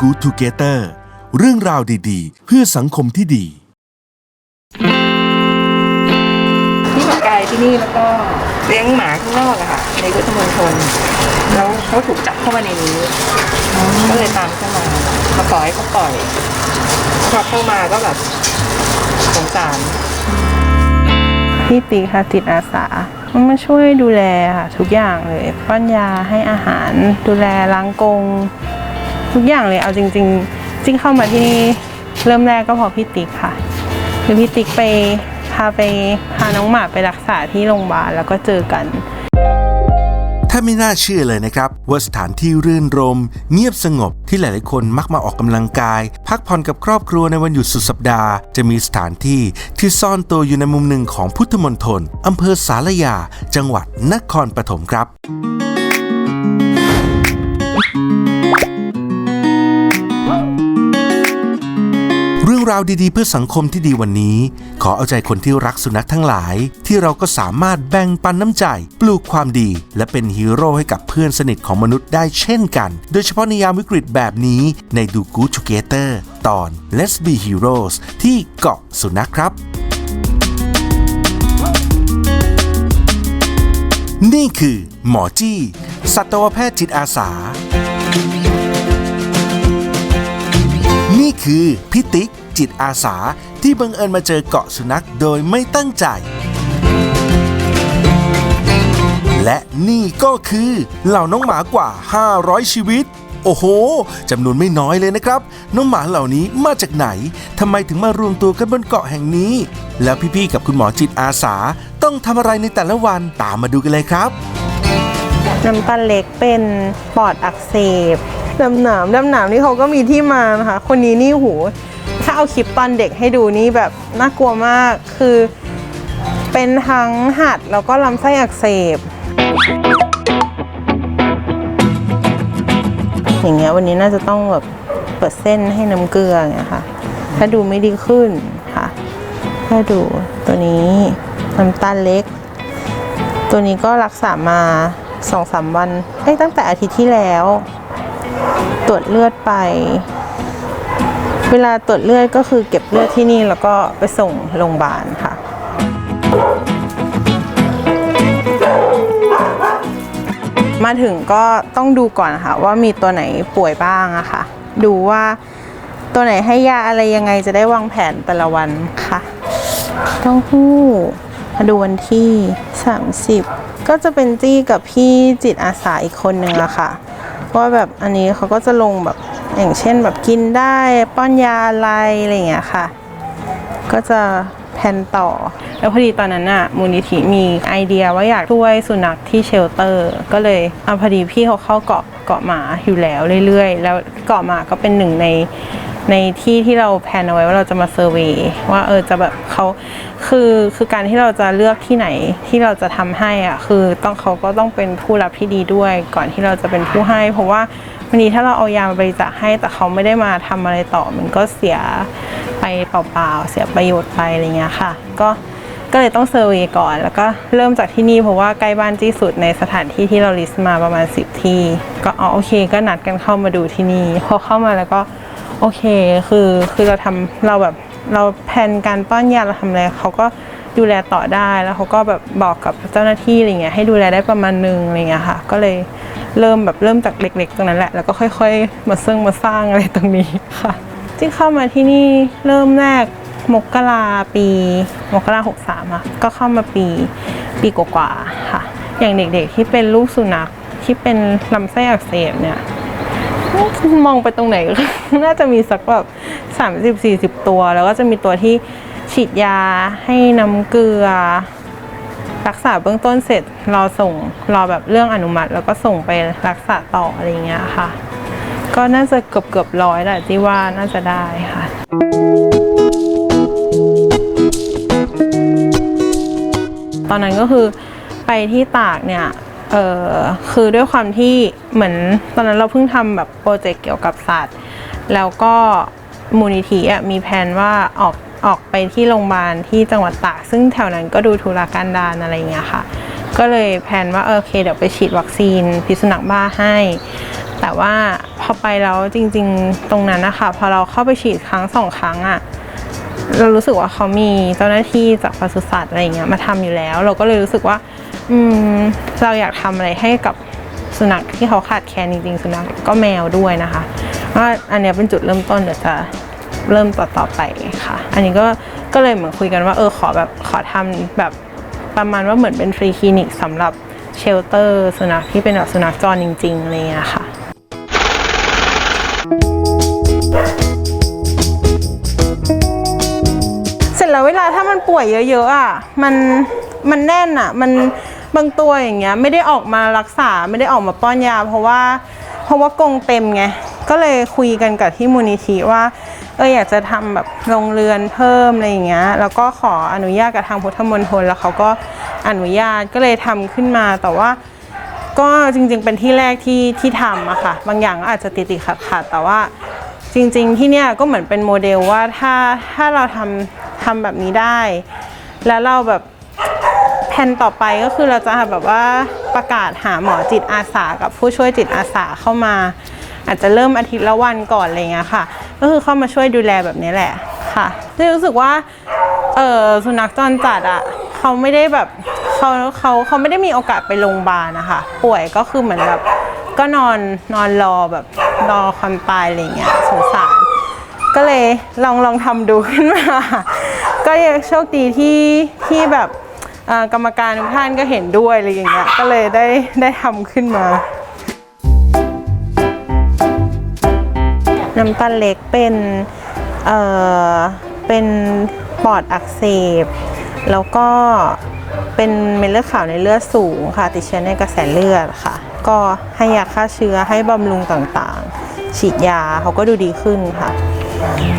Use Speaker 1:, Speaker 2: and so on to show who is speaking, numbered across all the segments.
Speaker 1: ดูกูทูเกเตอร์เรื่องราวดีๆ เพื่อสังคมที่ดี
Speaker 2: ที่ปากกายที่นี่แล้วก็เลี้ยงหมาข้างนอกอะค่ะ ในพุทธมณฑลแล้วเขาถูกจับเข้ามาในนี้ก็เลยตามเข้ามามาขอให้เขาปล่อยพอเข้ามาก็แบบสงสาร
Speaker 3: พี่ติ๊กค่ะจิตอาสามันมาช่วยดูแลค่ะทุกอย่างเลยป้อนยาให้อาหารดูแลล้างกรง ทุกอย่างเลยเอาจริง ๆ จริงเข้ามาที่นี่เริ่มแรกก็พอพี่ติ๊กค่ะ คือพี่ติ๊กไปพาไปพาน้องหมาไปรักษาที่โรงพยาบาลแล้วก็เจอกัน
Speaker 1: ถ้าไม่น่าเชื่อเลยนะครับ ว่าสถานที่รื่นรม เงียบสงบที่หลาย ๆ คนมักมาออกกำลังกาย พักผ่อนกับครอบครัวในวันหยุดสุดสัปดาห์ จะมีสถานที่ที่ซ่อนตัวอยู่ในมุมหนึ่งของพุทธมณฑลอำเภอสารยา จังหวัดนครปฐมครับ รื่องราวดีๆ เพื่อสังคมที่ดีวันนี้ ขอเอาใจคนที่รักสุนัขทั้งหลาย ที่เราก็สามารถแบ่งปันน้ำใจ ปลูกความดี และเป็นฮีโร่ให้กับเพื่อนสนิทของมนุษย์ได้เช่นกัน โดยเฉพาะในยามวิกฤตแบบนี้ในดู Good Together ตอน Let's Be Heroes ที่เกาะสุนัขครับนี่คือ หมอจี้ สัตวแพทย์จิตอาสา นี่คือพี่ติ๊ก จิตอาสาที่บังเอิญมาเจอเกาะสุนัขโดยไม่ตั้งใจ และนี่ก็คือเหล่าน้องหมากว่า 500 ชีวิต โอ้โหจำนวนไม่น้อยเลยนะครับ น้องหมาเหล่านี้มาจากไหนทำไมถึงมารวมตัวกันบนเกาะแห่งนี้ แล้วพี่ๆกับคุณหมอจิตอาสาต้องทำอะไรในแต่ละวันตามมาดูกันเลยครับ
Speaker 3: น้ำตาลเล็กเป็นปอดอักเสบ ดำหนามดำหนามนี่เขาก็มีที่มานะคะ คนนี้นี่หู ถ้าเอาคลิปตอนเด็กให้ดูนี่แบบน่ากลัวมาก คือเป็นทั้งหัดแล้วก็ลำไส้อักเสบ อย่างเงี้ยวันนี้น่าจะต้องแบบเปิดเส้นให้น้ำเกลืออย่างเงี้ยค่ะ ถ้าดูไม่ดีขึ้นค่ะ ถ้าดูตัวนี้น้ำตาลเล็ก ตัวนี้ก็รักษามาสองสามวัน เอ้ยตั้งแต่อาทิตย์ที่แล้ว ตรวจเลือดไป เวลาตรวจเลือดก็คือเก็บเลือดที่นี่แล้วก็ไปส่งโรงพยาบาลค่ะมาถึงก็ต้องดูก่อนค่ะ ว่ามีตัวไหนป่วยบ้างอะค่ะ ดูว่าตัวไหนให้ยาอะไรยังไงจะได้วางแผนแต่ละวันค่ะเต้องหู้มาดูวันที่ 30 ก็จะเป็นจี้กับพี่จิตอาสาอีกคนนึงอะค่ะ ว่าแบบอันนี้เขาก็จะลงแบบอย่างเช่นแบบกินได้ป้อนยาอะไรอะไรอย่างเงี้ยค่ะ ก็จะแผ่นต่อ แล้วพอดีตอนนั้นอะมูลนิธิมีไอเดียว่าอยากช่วยสุนัขที่เชลเตอร์ ก็เลยเอาพอดีพี่เขาเข้าเกาะเกาะหมาอยู่แล้วเรื่อยๆ แล้วเกาะหมาก็เป็นหนึ่งใน ในที่ที่เราแพนเอาไว้ว่าเราจะมาเซอร์เวยว่าเออจะแบบเขาคือคือการที่เราจะเลือกที่ไหนที่เราจะทำให้อะคือต้องเขาก็ต้องเป็นผู้รับที่ดีด้วย ก่อนที่เราจะเป็นผู้ให้ เพราะว่าวันนี้ถ้าเราเอายามาบริจาคให้แต่เขาไม่ได้มาทำอะไรต่อ มันก็เสียไปเปล่าๆเสียประโยชน์ไปอะไรเงี้ยค่ะ ก็ก็เลยต้องเซอร์เวยก่อน แล้วก็เริ่มจากที่นี่เพราะว่าใกล้บ้านที่สุดในสถานที่ที่เราลิสต์มาประมาณ 10 ที่ ก็อ๋อโอเค ก็นัดกันเข้ามาดูที่นี่พอเข้ามาแล้วก็ โอเคคือคือเราทำเราแบบเราแผนการป้อนยาเราทำอะไรเขาก็ดูแลต่อได้แล้วเขาก็แบบบอกกับเจ้าหน้าที่อะไรเงี้ยให้ดูแลได้ประมาณนึงอะไรเงี้ยค่ะ ก็เลยเริ่มแบบเริ่มจากเล็กๆตรงนั้นแหละ แล้วก็ค่อย ๆ มาเซึ่งมาสร้างอะไรตรงนี้ค่ะที่เข้ามาที่นี่เริ่มแรกมกราปีมกราหกสามอะก็เข้ามาปีปีกว่าๆค่ะ อย่างเด็กๆที่เป็นลูกสุนัขที่เป็นลำไส้อักเสบเนี่ย มองไปตรงไหน น่าจะมีสักแบบสามสิบสี่สิบตัว แล้วก็จะมีตัวที่ฉีดยาให้น้ำเกลือ รักษาเบื้องต้นเสร็จรอส่งรอแบบเรื่องอนุมัติ แล้วก็ส่งไปรักษาต่ออะไรเงี้ยค่ะ ก็น่าจะเกือบเกือบร้อยแหละที่ว่าน่าจะได้ค่ะตอนนั้นก็คือไปที่ตากเนี่ย เออคือด้วยความที่เหมือนตอนนั้นเราเพิ่งทำแบบโปรเจกต์เกี่ยวกับสัตว์ แล้วก็มูลนิธิอะมีแผนว่าออกออกไปที่โรงพยาบาลที่จังหวัดตากซึ่งแถวนั้นก็ดูธุรกันดารอะไรเงี้ยค่ะ ก็เลยแผนว่าโอเคเดี๋ยวไปฉีดวัคซีนพิษสุนัขบ้าให้ แต่ว่าพอไปแล้วจริง ๆ ตรงนั้นนะคะพอเราเข้าไปฉีดครั้งสองครั้งอะเรารู้สึกว่าเขามีเจ้าหน้าที่จากปศุสัตว์อะไรเงี้ยมาทำอยู่แล้ว เราก็เลยรู้สึกว่า อืมเราอยากทำอะไรให้กับสุนัขที่เขาขาดแคลนจริงๆ สุนัขก็แมวด้วยนะคะว่าอันเนี้ยเป็นจุดเริ่มต้นเดี๋ยวจะเริ่มต่อต่อไปค่ะ อันนี้ก็ก็เลยเหมือนคุยกันว่าเออขอแบบขอทำแบบประมาณว่าเหมือนเป็นฟรีคลินิกสำหรับเชลเตอร์สุนัขที่เป็นแบบสุนัขจรจริงๆอะไรอย่างเงี้ยค่ะ เสร็จแล้วเวลาถ้ามันป่วยเยอะๆอะมันมันแน่นอะ มัน บางตัวอย่างเงี้ยไม่ได้ออกมารักษาไม่ได้ออกมาป้อนยา เพราะว่าเพราะว่ากรงเต็มไงก็เลยคุยกันกับที่มูลนิธิว่าเอออยากจะทำแบบโรงเรือนเพิ่มอะไรอย่างเงี้ยแล้วก็ขออนุญาตกับทางพุทธมณฑลแล้วเขาก็อนุญาตก็เลยทำขึ้นมาแต่ว่าก็จริงๆเป็นที่แรกที่ที่ทำอะค่ะ บางอย่างอาจจะติดติดขัดขัดแต่ว่าจริงๆที่เนี่ยก็เหมือนเป็นโมเดลว่าถ้าถ้าเราทำทำแบบนี้ได้ แล้วเราแบบ แผนต่อไปก็คือเราจะแบบว่าประกาศหาหมอจิตอาสากับผู้ช่วยจิตอาสาเข้ามา อาจจะเริ่มอาทิตย์ละวันก่อนอะไรเงี้ยค่ะ ก็คือเข้ามาช่วยดูแลแบบนี้แหละค่ะที่รู้สึกว่าเออสุนัขจรจัดอะเขาไม่ได้แบบเขาเขาเขาไม่ได้มีโอกาสไปโรงพยาบาลนะคะป่วยก็คือเหมือนแบบก็นอนนอนรอแบบรอความตายอะไรเงี้ยสงสารก็เลยลองลองทำดูขึ้นมา ก็ยังโชคดีที่ที่แบบ กรรมการทุกท่านก็เห็นด้วยอะไรอย่างเงี้ยก็เลยได้ได้ทำขึ้นมาน้ำตาลเล็กเป็นเอ่อเป็นปอดอักเสบ แล้วก็เป็นเม็ดเลือดขาวในเลือดสูงค่ะ ติดเชื้อในกระแสเลือดค่ะ ก็ให้ยาฆ่าเชื้อให้บำรุงต่างๆ ฉีดยาเขาก็ดูดีขึ้นค่ะ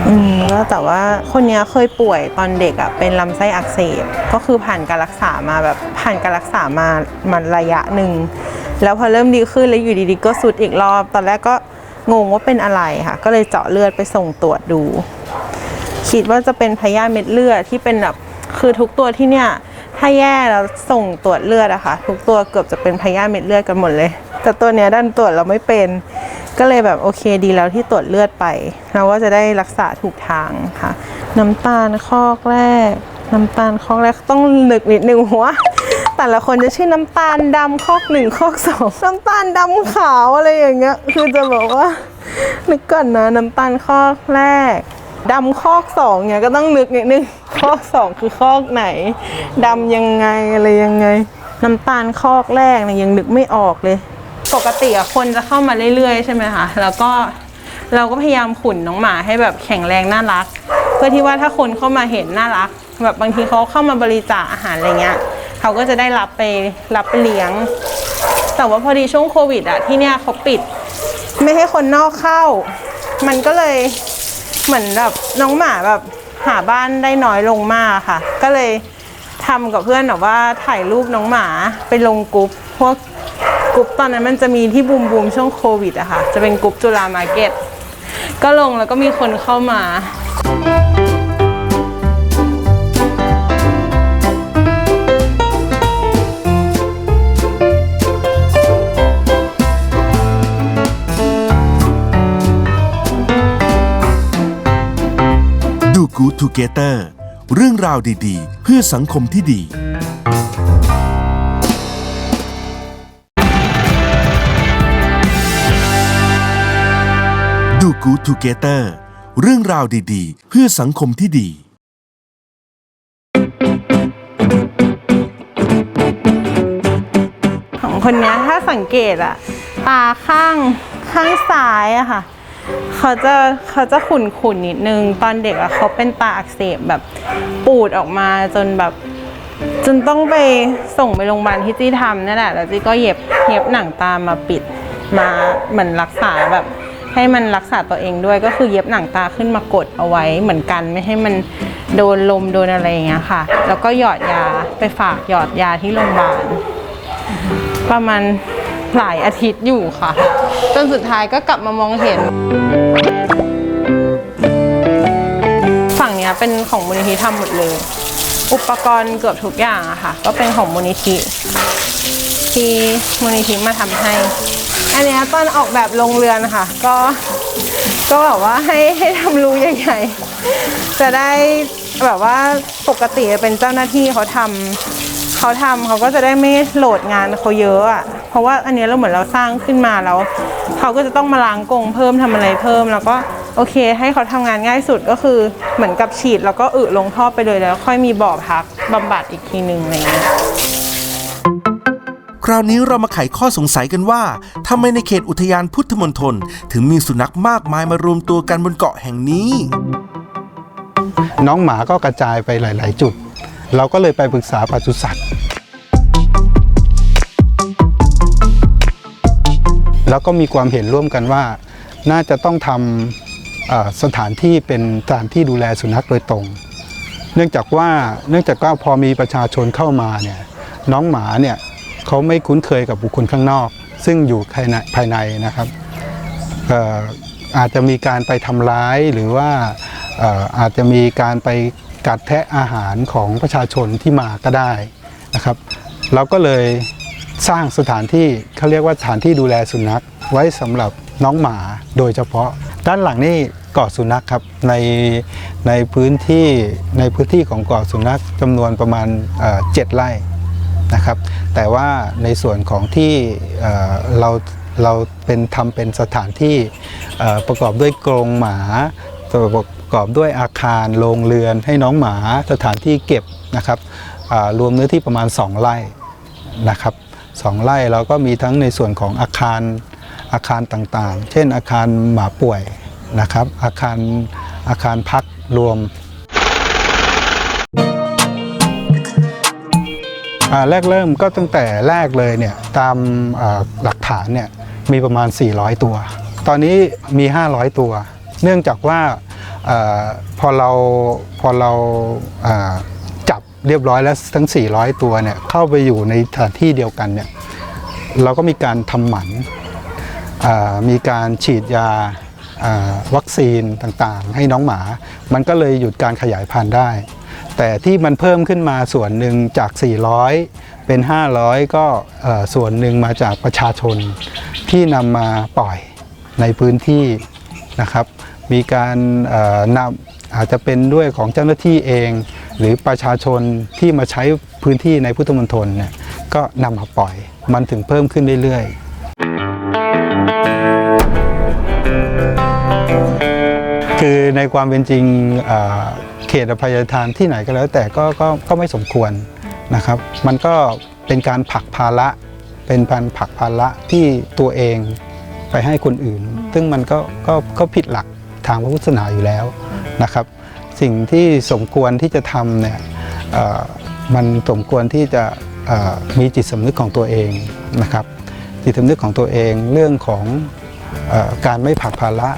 Speaker 3: อืมก็แต่ว่าคนนี้เคยป่วยตอนเด็กอะ่ะเป็นลำไส้อักเสบก็คือผ่านการรักษามาแบบผ่านการรักษามามันระยะหนึ่ง แล้วพอเริ่มดีขึ้นแล้วอยู่ดีๆ ก็สุดอีกรอบ ตอนแรกก็งงว่าเป็นอะไรค่ะ ก็เลยเจาะเลือดไปส่งตรวจดู คิดว่าจะเป็นพยาธิเม็ดเลือดที่เป็นแบบคือทุกตัวที่เนี่ยถ้าแย่แล้วส่งตรวจเลือดอะค่ะ ทุกตัวเกือบจะเป็นพยาธิเม็ดเลือดกันหมดเลย แต่ตัวเนี้ยดันตรวจเราไม่เป็น ก็เลยแบบโอเคดีแล้วที่ตรวจเลือดไป เราก็จะได้รักษาถูกทางค่ะ น้ำตาลข้อกแรก น้ำตาลข้อกแรกต้องนึกนิดนึงหัวแต่ละคนจะชื่อน้ำตาลดำข้อกหนึ่งข้อกสองน้ำตาลดำขาวอะไรอย่างเงี้ย คือจะบอกว่านึกก่อนนะน้ำตาลข้อกแรกดำข้อกสองเนี่ยก็ต้องนึกนิดนึงข้อกสองคือข้อกไหนดำยังไงอะไรยังไง น้ำตาลข้อกแรกเนี่ยยังนึกไม่ออกเลย ปกติอะคนจะเข้ามาเรื่อยๆ ใช่ไหมคะแล้วก็เราก็พยายามขุนน้องหมาให้แบบแข็งแรงน่ารัก เพื่อที่ว่าถ้าคนเข้ามาเห็นน่ารัก แบบบางทีเขาเข้ามาบริจาคอาหารอะไรเงี้ยเขาก็จะได้รับไปรับไปเลี้ยง แต่ว่าพอดีช่วงโควิดอะที่เนี่ยเขาปิด ไม่ให้คนนอกเข้า มันก็เลยเหมือนแบบน้องหมาแบบหาบ้านได้น้อยลงมากค่ะ ก็เลยทำกับเพื่อนแบบว่าถ่ายรูปน้องหมาไปลงกรุ๊ปพวก กรุ๊ปตอนนั้นมันจะมีที่บูมบูมช่วงโควิดอะค่ะ จะเป็นกรุ๊ปจุฬามาร์เก็ต ก็ลงแล้วก็มีคนเข้ามา
Speaker 1: ดูกูทูเกเตอร์เรื่องราวดี ๆ เพื่อสังคมที่ดี ดูกูทูเกเตอร์เรื่องราวดีๆ เพื่อสังคมที่ดี
Speaker 3: ของคนเนี้ยถ้าสังเกตอะตาข้างข้างซ้ายอะค่ะ เขาจะเขาจะขุ่นขุนๆนิดนึง ตอนเด็กอะเขาเป็นตาอักเสบแบบปูดออกมาจนแบบ จนต้องไปส่งไปโรงพยาบาลที่จี้ทำนั่นแหละแล้วจี้ก็เย็บเย็บหนังตามาปิดมาเหมือนรักษาแบบ ให้มันรักษาตัวเองด้วยก็คือเย็บหนังตาขึ้นมากดเอาไว้เหมือนกัน ไม่ให้มันโดนลมโดนอะไรอย่างเงี้ยค่ะ แล้วก็หยอดยาไปฝากหยอดยาที่โรงพยาบาลประมาณหลายอาทิตย์อยู่ค่ะ จนสุดท้ายก็กลับมามองเห็น ฝั่งเนี้ยเป็นของมูลนิธิทำหมดเลย อุปกรณ์เกือบทุกอย่างอะค่ะ ก็เป็นของมูลนิธิที่มูลนิธิมาทำให้ อันนี้ตอนออกแบบโรงเรือนค่ะ ก็ก็แบบว่าให้ให้ทำรูใหญ่ๆจะได้แบบว่าปกติเป็นเจ้าหน้าที่เขาทำเขาทำเขาก็จะได้ไม่โหลดงานเขาเยอะอะเพราะว่าอันนี้เราเหมือนเราสร้างขึ้นมาแล้วเขาก็จะต้องมาล้างกรงเพิ่มทำอะไรเพิ่ม แล้วก็โอเค ให้เขาทำงานง่ายสุดก็คือเหมือนกับฉีดแล้วก็อึลงท่อไปเลยแล้ว ค่อยมีบ่อพักบำบัดอีกทีหนึ่งอะไรอย่างเงี้ยา
Speaker 1: วนี้เรามาไขข้อสงสัยกันว่าทำไมในเขตอุทยานพุทธมณฑลถึงมีสุนัขมากมายมารวมตัวกันบนเกาะแห่งนี้
Speaker 4: น้องหมาก็กระจายไปหลาย ๆ จุด เราก็เลยไปปรึกษาปศุสัตว์ แล้วก็มีความเห็นร่วมกันว่า น่าจะต้องทำสถานที่เป็นสถานที่ดูแลสุนัขโดยตรง เนื่องจากว่าเนื่องจากว่าพอมีประชาชนเข้ามาเนี่ยน้องหมาเนี่ย เขาไม่คุ้นเคยกับบุคคลข้างนอก ซึ่งอยู่ภายในภายในนะครับอาจจะมีการไปทำร้ายหรือว่าอาจจะมีการไปกัดแทะอาหารของประชาชนที่มาก็ได้นะครับ เราก็เลยสร้างสถานที่เขาเรียกว่าสถานที่ดูแลสุนัข ไว้สำหรับน้องหมาโดยเฉพาะ ด้านหลังนี่เกาะสุนัขครับในในพื้นที่ในพื้นที่ของเกาะสุนัขจำนวนประมาณเจ็ดไร่ นะครับ แต่ว่าในส่วนของที่เเราเราเป็นทำเป็นสถานที่ประกอบด้วยกรงหมาประกอบด้วยอาคารโรงเรือนให้น้องหมาสถานที่เก็บนะครับรวมเนื้อที่ประมาณ 2ไร่นะครับสองไร่แล้วก็มีทั้งในส่วนของอาคารอาคารต่างๆ เช่นอาคารหมาป่วยนะครับ อาคารอาคารพักรวม แรกเริ่มก็ตั้งแต่แรกเลยเนี่ยตามอ่าหลักฐานเนี่ยมีประมาณ 400 ตัว ตอนนี้มี 500 ตัว เนื่องจากว่าอาพอเราพอเราอ่าจับเรียบร้อยแล้วทั้ง 400 ตัวเนี่ยเข้าไปอยู่ในสถานที่เดียวกันเนี่ยเราก็มีการทำหมันอ่ามีการฉีดยาอ่าวัคซีนต่างๆ ให้น้องหมา มันก็เลยหยุดการขยายพันธุ์ได้ แต่ที่มันเพิ่มขึ้นมาส่วนหนึ่งจาก 400 เป็น 500 ก็ส่วนหนึ่งมาจากประชาชนที่นำมาปล่อยในพื้นที่นะครับ มีการนำอาจจะเป็นด้วยของเจ้าหน้าที่เอง หรือประชาชนที่มาใช้พื้นที่ในพุทธมณฑลเนี่ยก็นำมาปล่อย มันถึงเพิ่มขึ้นเรื่อยๆคือในความเป็นจริง เขตอภัยทานที่ไหนก็แล้วแต่ก็ก็ก็ไม่สมควรนะครับ มันก็เป็นการผลักภาระเป็นการผลักภาระที่ตัวเองไปให้คนอื่น ซึ่งมันก็ก็ก็ผิดหลักทางพระพุทธศาสนาอยู่แล้วนะครับ สิ่งที่สมควรที่จะทำเนี่ยมันสมควรที่จะมีจิตสำนึกของตัวเองนะครับ จิตสำนึกของตัวเองเรื่องของเอ่อการไม่ผลักภาระ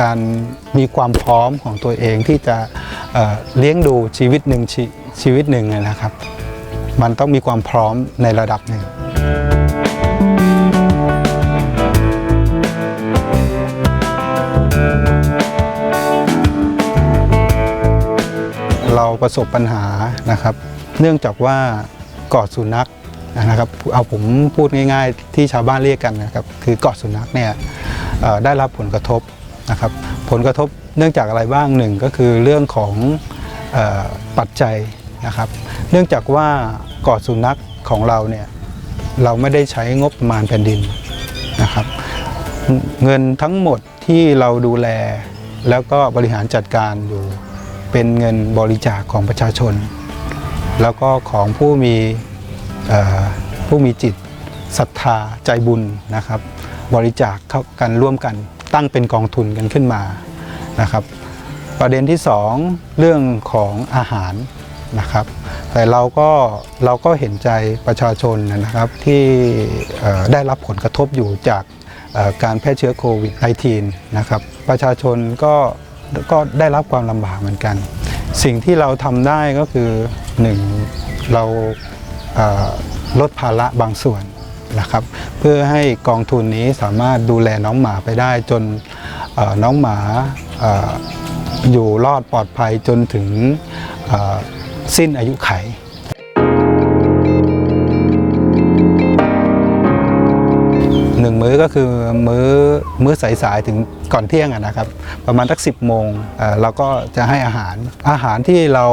Speaker 4: การมีความพร้อมของตัวเองที่จะเเลี้ยงดูชีวิตหนึ่งชชีวิตหนึ่งนะครับ มันต้องมีความพร้อมในระดับหนึ่งเราประสบปัญหานะครับ เนื่องจากว่าเกาะสุนัขนะครับเอาผมพูดง่าย ๆ ที่ชาวบ้านเรียกกันนะครับ คือเกาะสุนัขเนี่ยได้รับผลกระทบ นะครับผลกระทบเนื่องจากอะไรบ้างหนึ่งก็คือเรื่องของออปัจจัยนะครับ เนื่องจากว่ากาะสุนัขของเราเนี่ยเราไม่ได้ใช้งบประมาณแผ่นดินนะครับ เงินทั้งหมดที่เราดูแลแล้วก็บริหารจัดการอยู่เป็นเงินบริจาคของประชาชน แล้วก็ของผู้มีผู้มีจิตศรัทธาใจบุญนะครับ บริจาคเข้ากันร่วมกัน ตั้งเป็นกองทุนกันขึ้นมานะครับ ประเด็นที่ 2 เรื่องของอาหารนะครับ แต่เราก็เราก็เห็นใจประชาชนนะครับที่ได้รับผลกระทบอยู่จากการแพร่เชื้อโควิด -19 นะครับประชาชนก็ก็ได้รับความลำบากเหมือนกัน สิ่งที่เราทำได้ก็คือ 1. เราเอ่อลดภาระบางส่วน นะครับ เพื่อให้กองทุนนี้สามารถดูแลน้องหมาไปได้จนน้องหมาออยู่รอดปลอดภัยจนถึงสิ้นอายุไข มื้อก็คือมื้อมื้อสายๆถึงก่อนเที่ยงอะนะครับ ประมาณสักสิบโมงเเราก็จะให้อาหารอาหารที่เรา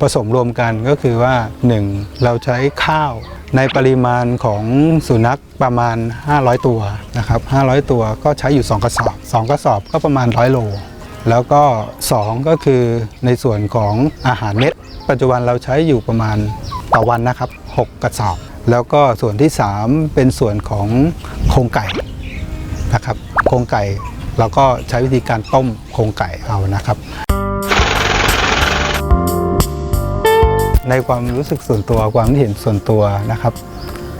Speaker 4: ผสมรวมกันก็คือว่า 1. เราใช้ข้าวในปริมาณของสุนัขประมาณ 500 ตัวนะครับ500 ตัวก็ใช้อยู่ 2 กระสอบ 2 กระสอบก็ประมาณ 100 โล แล้วก็ 2 ก็คือในส่วนของอาหารเม็ด ปัจจุบันเราใช้อยู่ประมาณต่อวันนะครับ 6 กระสอบ แล้วก็ส่วนที่ 3 เป็นส่วนของโครงไก่นะครับ โครงไก่เราก็ใช้วิธีการต้มโครงไก่เอานะครับ ในความรู้สึกส่วนตัวความเห็นส่วนตัวนะครับ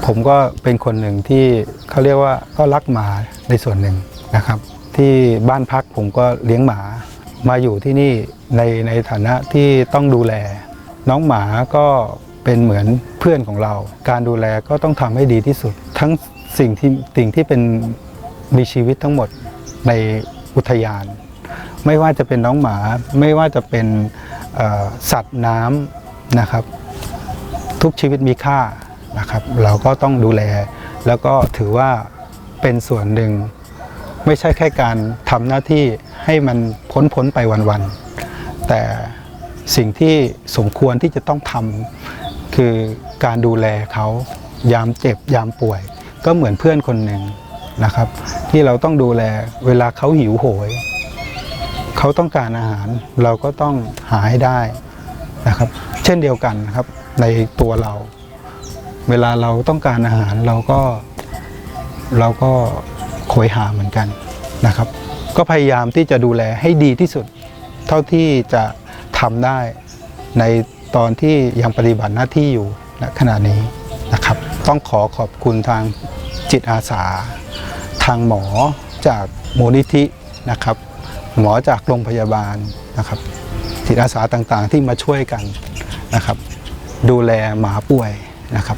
Speaker 4: ผมก็เป็นคนหนึ่งที่เขาเรียกว่าก็รักหมาในส่วนหนึ่งนะครับ ที่บ้านพักผมก็เลี้ยงหมามาอยู่ที่นี่ในในฐานะที่ต้องดูแล น้องหมาก็ เป็นเหมือนเพื่อนของเรา การดูแลก็ต้องทำให้ดีที่สุด ทั้งสิ่งที่สิ่งที่เป็นมีชีวิตทั้งหมดในอุทยาน ไม่ว่าจะเป็นน้องหมา ไม่ว่าจะเป็นสัตว์น้ำนะครับ ทุกชีวิตมีค่านะครับ เราก็ต้องดูแล แล้วก็ถือว่าเป็นส่วนหนึ่ง ไม่ใช่แค่การทำหน้าที่ให้มันพ้นพ้นไปวันๆแต่สิ่งที่สมควรที่จะต้องทำ คือการดูแลเขายามเจ็บยามป่วย ก็เหมือนเพื่อนคนหนึ่งนะครับ ที่เราต้องดูแลเวลาเขาหิวโหย เขาต้องการอาหารเราก็ต้องหาให้ได้นะครับ เช่นเดียวกันครับในตัวเรา เวลาเราต้องการอาหารเราก็เราก็โหยหาเหมือนกันนะครับ ก็พยายามที่จะดูแลให้ดีที่สุด เท่าที่จะทำได้ใน ตอนที่ยังปฏิบัติหน้าที่อยู่ณขณะนี้นะครับ ต้องขอขอบคุณทางจิตอาสา ทางหมอจากมูลนิธินะครับ หมอจากโรงพยาบาลนะครับ จิตอาสาต่างๆที่มาช่วยกันนะครับ ดูแลหมาป่วย นะครับ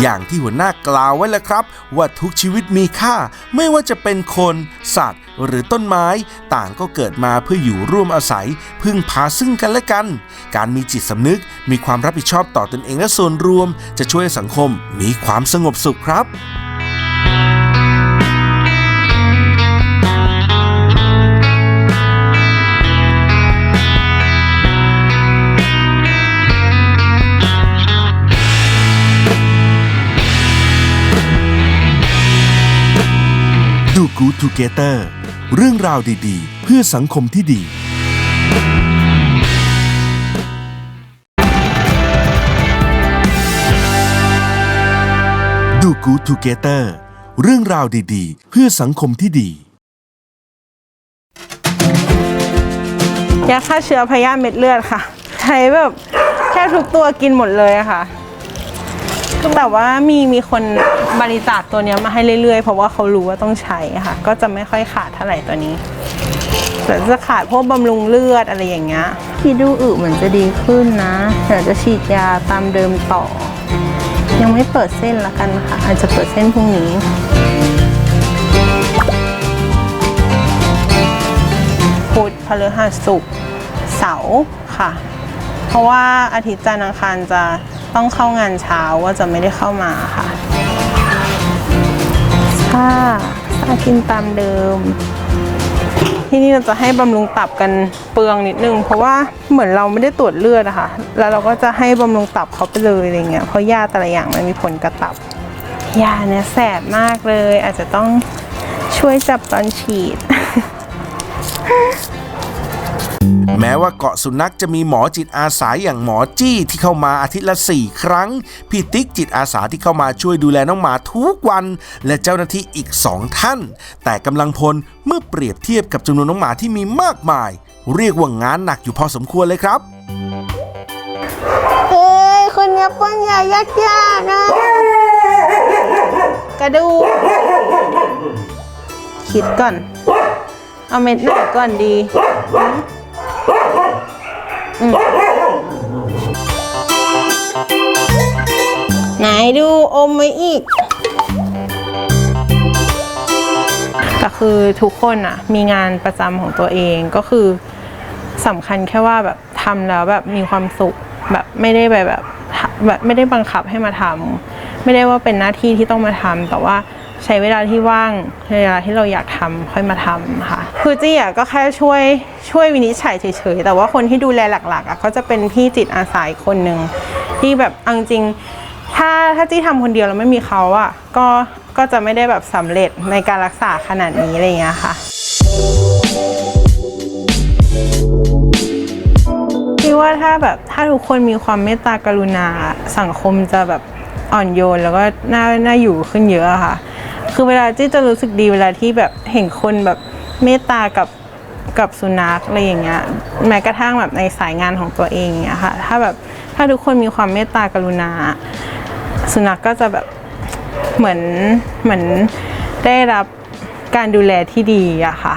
Speaker 1: อย่างที่หัวหน้ากล่าวไว้แล้วครับ ว่าทุกชีวิตมีค่า ไม่ว่าจะเป็นคน สัตว์ หรือต้นไม้ ต่างก็เกิดมาเพื่ออยู่ร่วมอาศัย พึ่งพาซึ่งกันและกัน การมีจิตสำนึกมีความรับผิดชอบต่อตนเองและส่วนรวม จะช่วยให้สังคมมีความสงบสุขครับ ดูกูทูเกเตอร์เรื่องราวดีๆ เพื่อสังคมที่ดี ดูกูทูเกเตอร์เรื่องราวดีๆ เพื่อสังคมที่ดี
Speaker 3: ยาฆ่าเชื้อพยาธิเม็ดเลือดค่ะ ใช้แบบแค่ทุกตัวกินหมดเลยอะค่ะ แต่ว่ามีมีคนบริจาคตัวเนี้ยมาให้เรื่อยๆ เพราะว่าเขารู้ว่าต้องใช้อะค่ะ ก็จะไม่ค่อยขาดเท่าไหร่ตัวนี้แต่จะขาดพวกบำรุงเลือดอะไรอย่างเงี้ยพี่ดูอึเหมือนจะดีขึ้นนะเดี๋ยวจะฉีดยาตามเดิมต่อ ยังไม่เปิดเส้นละกันค่ะ อาจจะเปิดเส้นพรุ่งนี้พุธพฤหัสศุกร์เสาร์ค่ะ เพราะว่าอาทิตย์จันทร์อังคารจะ ต้องเข้างานเช้าว่าจะไม่ได้เข้ามาค่ะค่ะซากินตามเดิม ที่นี่เราจะให้บำรุงตับกันเปลืองนิดนึง เพราะว่าเหมือนเราไม่ได้ตรวจเลือดอะค่ะ แล้วเราก็จะให้บำรุงตับเขาไปเลยอะไรเงี้ยเพราะยาแต่ละอย่างมันมีผลกับตับยาเนี่ยแสบมากเลย อาจจะต้องช่วยจับตอนฉีด
Speaker 1: แม้ว่าเกาะสุนัขจะมีหมอจิตอาสาอย่างหมอจี้ที่เข้ามาอาทิตย์ละ4ครั้ง พี่ติ๊กจิตอาสาที่เข้ามาช่วยดูแลน้องหมาทุกวัน และเจ้าหน้าที่อีก2ท่าน แต่กำลังพลเมื่อเปรียบเทียบกับจำนวนน้องหมาที่มีมากมาย เรียกว่างานหนักอยู่พอสมควรเลยครับ
Speaker 3: เฮ้ยคนนี้ป้อนยายากยากนะกระดูคิดก่อน เอาเม็ดไหนก่อนดี ไหนดูอมไว้อีก แต่คือทุกคนอะมีงานประจำของตัวเองก็คือสำคัญแค่ว่าแบบทำแล้วแบบมีความสุขแบบไม่ได้แบบแบบไม่ได้บังคับให้มาทำไม่ได้ว่าเป็นหน้าที่ที่ต้องมาทำแต่ว่า ใช้เวลาที่ว่างเวลาที่เราอยากทำค่อยมาทำค่ะคือจี้อะก็แค่ช่วยช่วยวินิจฉัยเฉยๆ แต่ว่าคนที่ดูแลหลักๆอะก็จะเป็นพี่จิตอาสาคนหนึ่งที่แบบเอาจริง ถ้าถ้าจี้ทำคนเดียวแล้วไม่มีเขาอะก็ก็จะไม่ได้แบบสำเร็จในการรักษาขนาดนี้อะไรเงี้ยค่ะคิดว่าถ้าแบบถ้าทุกคนมีความเมตตากรุณาสังคมจะแบบอ่อนโยนแล้วก็น่าน่าอยู่ขึ้นเยอะค่ะ คือเวลาจี้จะรู้สึกดีเวลาที่แบบเห็นคนแบบเมตตากับกับสุนัขอะไรอย่างเงี้ยแม้กระทั่งแบบในสายงานของตัวเองอย่างเงี้ยค่ะ ถ้าแบบถ้าทุกคนมีความเมตตากรุณา สุนัขก็จะแบบเหมือนเหมือนได้รับการดูแลที่ดีอะค่ะ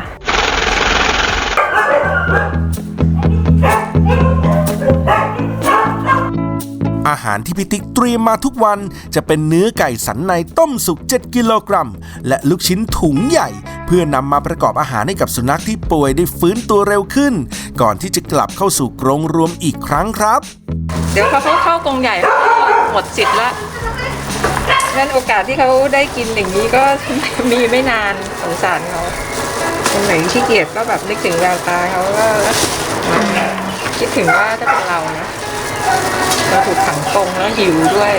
Speaker 1: อาหารที่พี่ติ๊กเตรียมมาทุกวันจะเป็นเนื้อไก่สันในต้มสุก 7 กิโลกรัม และลูกชิ้นถุงใหญ่ เพื่อนำมาประกอบอาหารให้กับสุนัขที่ป่วยได้ฟื้นตัวเร็วขึ้น ก่อนที่จะกลับเข้าสู่กรงรวมอีกครั้งครับ
Speaker 2: เดี๋ยวเขาเข้ากรงใหญ่หมดสิทธิ์ละงั้นโอกาสที่เขาได้กินอย่างนี้ก็มีไม่นานสงสารเขาคนไหนขี้เกียจก็แบบนึกถึงแววตาเขาก็คิดถึงว่าถ้าเป็นเรานะ เราถูกขังกรงแล้วหิวด้วย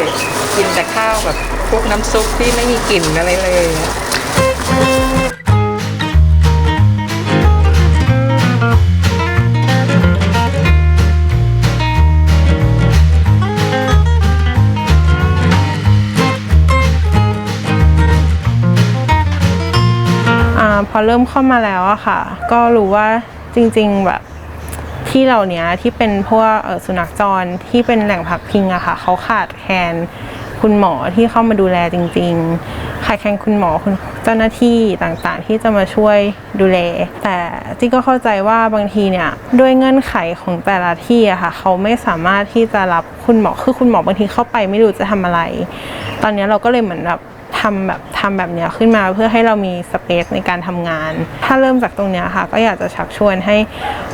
Speaker 2: กินแต่ข้าวแบบพวกน้ำซุปที่ไม่มีกลิ่นอะไรเลย
Speaker 3: อาพอเริ่มเข้ามาแล้วอะค่ะ ก็รู้ว่าจริง ๆ แบบ ที่เหล่านี้ที่เป็นพวกสุนัขจรที่เป็นแหล่งพักพิงอะค่ะเขาขาดแคลนคุณหมอที่เข้ามาดูแลจริง ๆ ขาดแคลนคุณหมอคุณเจ้าหน้าที่ต่างๆ ที่จะมาช่วยดูแล แต่จิ๊กก็เข้าใจว่าบางทีเนี่ยด้วยเงื่อนไขของแต่ละที่อะค่ะเขาไม่สามารถที่จะรับคุณหมอคือคุณหมอบางทีเข้าไปไม่รู้จะทำอะไร ตอนนี้เราก็เลยเหมือนแบบ ทำแบบทำแบบเนี้ยขึ้นมาเพื่อให้เรามีสเปซในการทำงาน ถ้าเริ่มจากตรงเนี้ยค่ะ ก็อยากจะชักชวนให้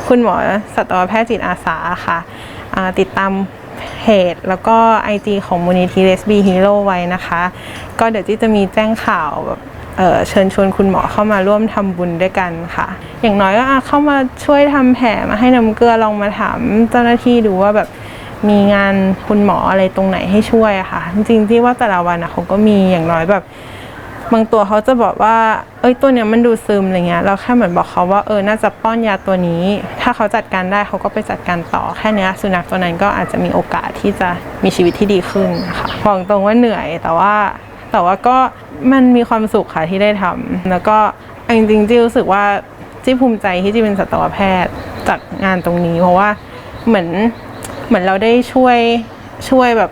Speaker 3: คุณหมอสัตวแพทย์จิตอาสาค่ะติดตามเพจแล้วก็ IG ของมูลนิธิ l e s b e Hero ไว้นะคะ ก็เดี๋ยวที่จะมีแจ้งข่าวแบบเเชิญชวนคุณหมอเข้ามาร่วมทำบุญด้วยกันค่ะ อย่างน้อยก็เข้ามาช่วยทำแผลมาให้น้ำเกลือลองมาถามเจ้าหน้าที่ดูว่าแบบ มีงานคุณหมออะไรตรงไหนให้ช่วยอะค่ะ จริงๆที่ว่าแต่ละวันอะเขาก็มีอย่างน้อยแบบบางตัวเขาจะบอกว่า เอ้ยตัวเนี้ยมันดูซึมอะไรเงี้ย เราแค่เหมือนบอกเขาว่าเออ น่าจะป้อนยาตัวนี้ ถ้าเขาจัดการได้เขาก็ไปจัดการต่อแค่นี้สุนัขตัวนั้นก็อาจจะมีโอกาสที่จะมีชีวิตที่ดีขึ้นค่ะบอกตรงว่าเหนื่อยแต่ว่า แต่ว่าก็มันมีความสุขค่ะที่ได้ทำแล้วก็จริงๆจี้รู้สึกว่าจี้ภูมิใจที่จี้เป็นสัตวแพทย์จากงานตรงนี้ เพราะว่าเหมือน เหมือนเราได้ช่วยช่วยแบบ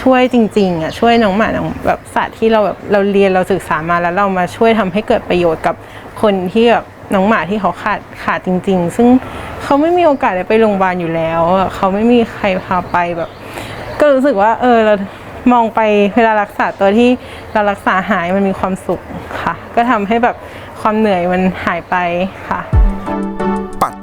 Speaker 3: ช่วยจริงๆอะช่วยน้องหมาน้องแบบสัตว์ที่เราแบบเราเรียนเราศึกษามาแล้วเรามาช่วยทำให้เกิดประโยชน์กับคนที่แบบน้องหมาที่เขาขาดขาดจริง ๆ ซึ่งเขาไม่มีโอกาสได้ไปโรงพยาบาลอยู่แล้วเขาไม่มีใครพาไปแบบ ก็รู้สึกว่า เออเรามองไปเวลารักษาตัวที่เรารักษาหายมันมีความสุขค่ะ ก็ทำให้แบบความเหนื่อยมันหายไปค่ะ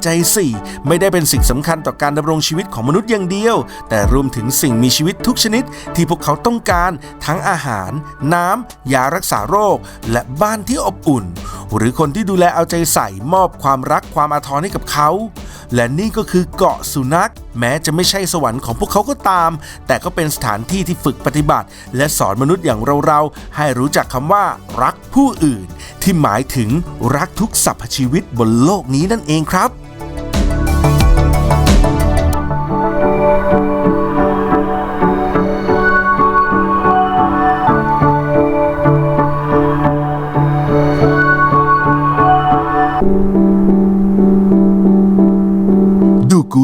Speaker 1: จจัย 4 ไม่ได้เป็นสิ่งสำคัญต่อการดำรงชีวิตของมนุษย์อย่างเดียว แต่รวมถึงสิ่งมีชีวิตทุกชนิด ที่พวกเขาต้องการทั้งอาหาร น้ำยารักษาโรค และบ้านที่อบอุ่น หรือคนที่ดูแลเอาใจใส่มอบความรักความอาทรให้กับเขา และนี่ก็คือเกาะสุนัข แม้จะไม่ใช่สวรรค์ของพวกเขาก็ตาม แต่ก็เป็นสถานที่ที่ฝึกปฏิบัติ และสอนมนุษย์อย่างเราๆให้รู้จักคำว่า รักผู้อื่น ที่หมายถึงรักทุกสรรพชีวิตบนโลกนี้นั่นเองครับ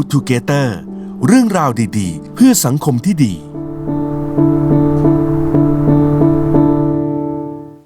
Speaker 1: ดูกูทูเกเตอร์เรื่องราวดีๆ เพื่อสังคมที่ดี